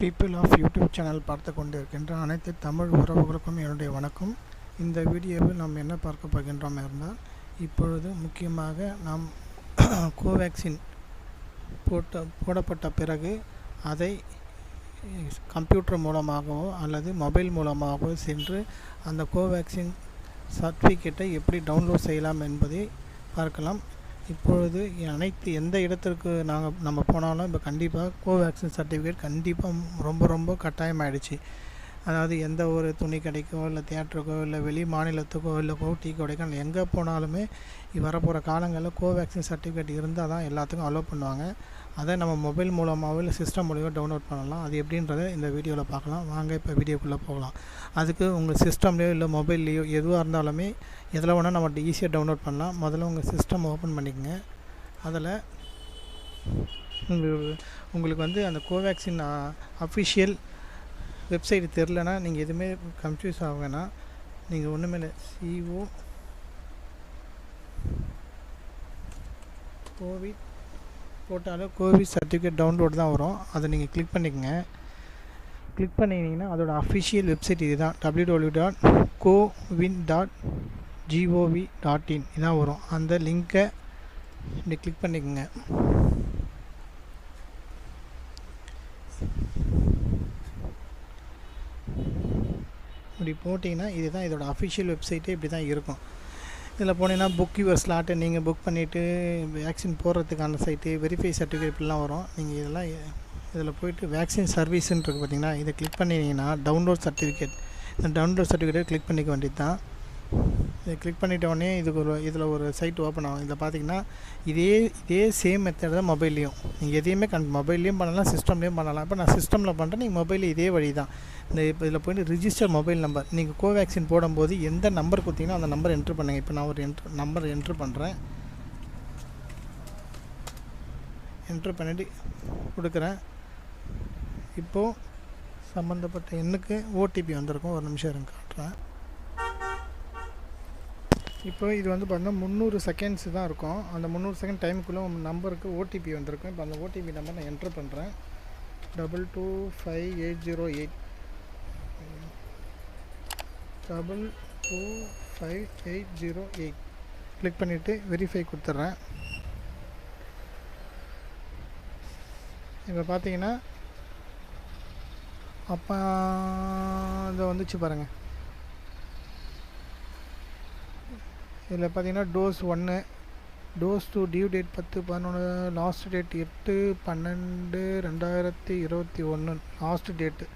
People of YouTube channel பார்த்து கொண்டிருக்கின்ற அனைத்து தமிழ் உறவுகளுக்கும் என்னுடைய வணக்கம். இந்த வீடியோவில் நாம் என்ன பார்க்க போகின்றோம் இருந்தால் இப்பொழுது முக்கியமாக நாம் கோவேக்சின் போட்ட போடப்பட்ட பிறகு அதை கம்ப்யூட்டர் மூலமாகவோ அல்லது மொபைல் மூலமாகவோ சென்று அந்த கோவேக்சின் சர்டிஃபிகேட்டை எப்படி டவுன்லோட் செய்யலாம் என்பதை பார்க்கலாம். இப்பொழுது அனைத்து எந்த இடத்திற்கு நாங்கள் நம்ம போனாலும் இப்போ கண்டிப்பாக கோவேக்சின் சர்டிஃபிகேட் கண்டிப்பாக ரொம்ப ரொம்ப கட்டாயமாயிடுச்சு. அதாவது எந்த ஒரு துணி கடைக்கோ இல்லை தியேட்டருக்கோ இல்லை வெளி மாநிலத்துக்கோ இல்லை கோட்டி கடைக்கோ எங்கே போனாலுமே வரப்போகிற காலங்களில் கோவேக்சின் சர்டிஃபிகேட் இருந்தால் தான் எல்லாத்துக்கும் அலோவ் பண்ணுவாங்க. அதை நம்ம மொபைல் மூலமாகவோ இல்லை சிஸ்டம் மூலியமாக டவுன்லோட் பண்ணலாம். அது எப்படின்றத இந்த வீடியோவில் பார்க்கலாம். வாங்க இப்போ வீடியோக்குள்ளே போகலாம். அதுக்கு உங்கள் சிஸ்டம்லேயோ இல்லை மொபைல்லையோ எதுவாக இருந்தாலுமே எதில் வேணால் நம்ம ஈஸியாக டவுன்லோட் பண்ணலாம். முதல்ல உங்கள் சிஸ்டம் ஓப்பன் பண்ணிக்கங்க. அதில் உங்களுக்கு உங்களுக்கு வந்து அந்த கோவேக்சின் அஃபிஷியல் வெப்சைட் தெரிலனா நீங்கள் எதுவுமே கன்ஃபியூஸ் ஆகுங்கன்னா நீங்கள் ஒன்றுமே இல்லை. சிஓ கோவிட் போட்டாலும் கோவிட் சர்டிஃபிகேட் டவுன்லோட் தான் வரும். அதை நீங்கள் கிளிக் பண்ணிக்கங்க. கிளிக் பண்ணிங்கன்னா அதோட அஃபிஷியல் வெப்சைட் இதுதான். W W dot CoWIN dot GOV dot in இதான் வரும். அந்த லிங்க்கை இப்படி கிளிக் பண்ணிக்கோங்க. இப்படி போட்டிங்கன்னா இதுதான் இதோட அஃபிஷியல் வெப்சைட்டே இப்படி தான் இருக்கும். இதில் போனீங்கன்னா புக் யுவர் ஸ்லாட்டை நீங்கள் புக் பண்ணிவிட்டு வேக்சின் போடுறதுக்கான சைட்டு வெரிஃபை சர்டிஃபிகேட்லாம் வரும். நீங்கள் இதெல்லாம் இதில் போயிட்டு வேக்சின் சர்வீஸ்ன்னு இருக்குது பார்த்தீங்கன்னா இதை கிளிக் பண்ணிங்கன்னா டவுன்லோட் சர்டிஃபிகேட் இந்த டவுன்லோட் சர்டிஃபிகேட்டை கிளிக் பண்ணிக்க வேண்டியது தான் இதை கிளிக் பண்ணிட்ட உடனே இதுக்கு ஒரு இதில் ஒரு சைட் ஓப்பன் ஆகும். இதில் பார்த்தீங்கன்னா இதே இதே சேம் மெத்தட் தான் மொபைல்லையும் நீங்கள் எதையுமே கண் மொபைல்லையும் பண்ணலாம் சிஸ்டம்லேயும் பண்ணலாம். இப்போ நான் சிஸ்டமில் பண்ணுறேன் நீங்கள் மொபைலில் இதே வழி தான் இந்த இப்போ இதில் போயிட்டு ரிஜிஸ்டர் மொபைல் நம்பர் நீங்கள் கோவேக்சின் போடும்போது எந்த நம்பர் கொடுத்தீங்கன்னா அந்த நம்பர் என்ட்ரு பண்ணுங்கள் இப்போ நான் ஒரு என்ட்ரு நம்பர் என்ட்ரு பண்ணுறேன் என்ட்ரு பண்ணிவிட்டு கொடுக்குறேன். இப்போது சம்மந்தப்பட்ட எண்ணுக்கு ஓடிபி வந்திருக்கும். ஒரு நிமிஷம் இருங்க காட்டுறேன். இப்போ இது வந்து பார்த்தீங்கன்னா முந்நூறு செகண்ட்ஸ் தான் இருக்கும். அந்த முந்நூறு செகண்ட் டைமுக்குள்ளே உங்கள் நம்பருக்கு ஓடிபி வந்திருக்கும். இப்போ அந்த ஓடிபி நம்பர் நான் என்ட்ரு பண்ணுறேன் double two five eight zero eight double two five eight zero eight click பண்ணிவிட்டு வெரிஃபை கொடுத்துட்றேன். இப்போ பார்த்தீங்கன்னா அப்போ இதை வந்துச்சு பாருங்கள் இதில் பார்த்தீங்கன்னா டோஸ் ஒன்று டோஸ் டூ டியூ டேட் பத்து பதினொன்று லாஸ்ட் டேட் எட்டு பன்னெண்டு ரெண்டாயிரத்தி இருபத்தி ஒன்று லாஸ்ட் டேட்டு.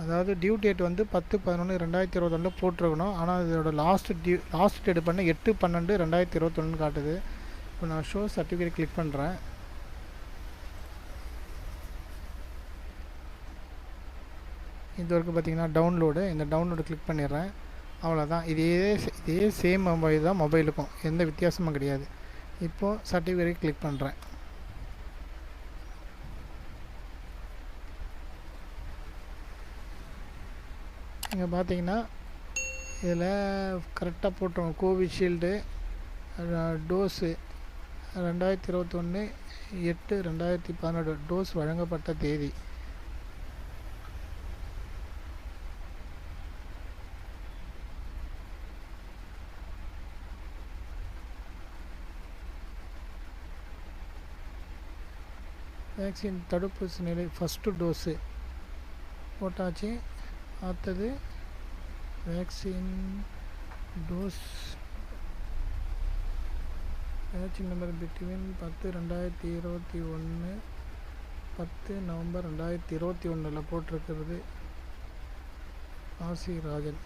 அதாவது டியூ டேட் வந்து பத்து பதினொன்று ரெண்டாயிரத்தி இருபத்தொன்னில் போட்டிருக்கணும். ஆனால் இதோட லாஸ்ட் டியூ லாஸ்ட் டேட் பண்ண எட்டு பன்னெண்டு ரெண்டாயிரத்தி இருபத்தொன்னு காட்டுது. இப்போ நான் ஷோ சர்டிஃபிகேட் கிளிக் பண்ணுறேன். இது வரைக்கும் பார்த்தீங்கன்னா டவுன்லோடு இந்த டவுன்லோடு கிளிக் பண்ணிடுறேன். அவ்வளோதான் இதே இதே சேம் மொபைல் தான் மொபைலுக்கும் எந்த வித்தியாசமும் கிடையாது. இப்போது சர்டிஃபிகேட் கிளிக் பண்ணுறேன் இங்கே பார்த்தீங்கன்னா இதில் கரெக்டாக போட்டோம் கோவிஷீல்டு டோஸு ரெண்டாயிரத்தி இருபத்தொன்று எட்டு ரெண்டாயிரத்தி பதினெட்டு டோஸ் வழங்கப்பட்ட தேதி. வேக்சின் தடுப்பூசி நிலை ஃபஸ்ட்டு டோஸு போட்டாச்சு. அடுத்தது vaccine dose vaccine number between பத்து ரெண்டாயிரத்தி இருபத்தி ஒன்று பத்து நவம்பர் ரெண்டாயிரத்தி இருபத்தி ஒன்றில் போட்டிருக்கிறது ஆசி ராஜன்.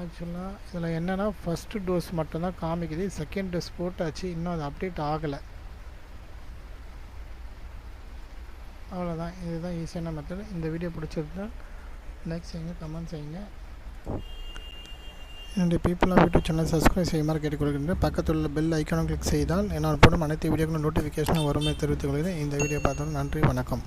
ஆக்சுவலாக இதில் என்னென்னா ஃபஸ்ட்டு டோஸ் மட்டும்தான் காமிக்குது. செகண்ட் டோஸ் போட்டாச்சு. இன்னும் அது அப்டேட் ஆகலை. அவ்வளோதான் இதுதான் ஈஸியான மெத்தட் இந்த வீடியோ பிடிச்சிருந்தா லைக் செய்யுங்க கமெண்ட் செய்யுங்க. என்னுடைய people of YouTube channel subscribe செய்யுமாறு கேட்டுக்கொள்கின்றேன் பக்கத்தில் உள்ள பெல் ஐக்கானும் கிளிக் செய்தால் என்னால் போடும் அனைத்து வீடியோக்களும் நோட்டிஃபிகேஷனும் வருமே தெரிவித்துக் கொள்கிறேன். இந்த வீடியோ பார்த்தோம் நன்றி வணக்கம்.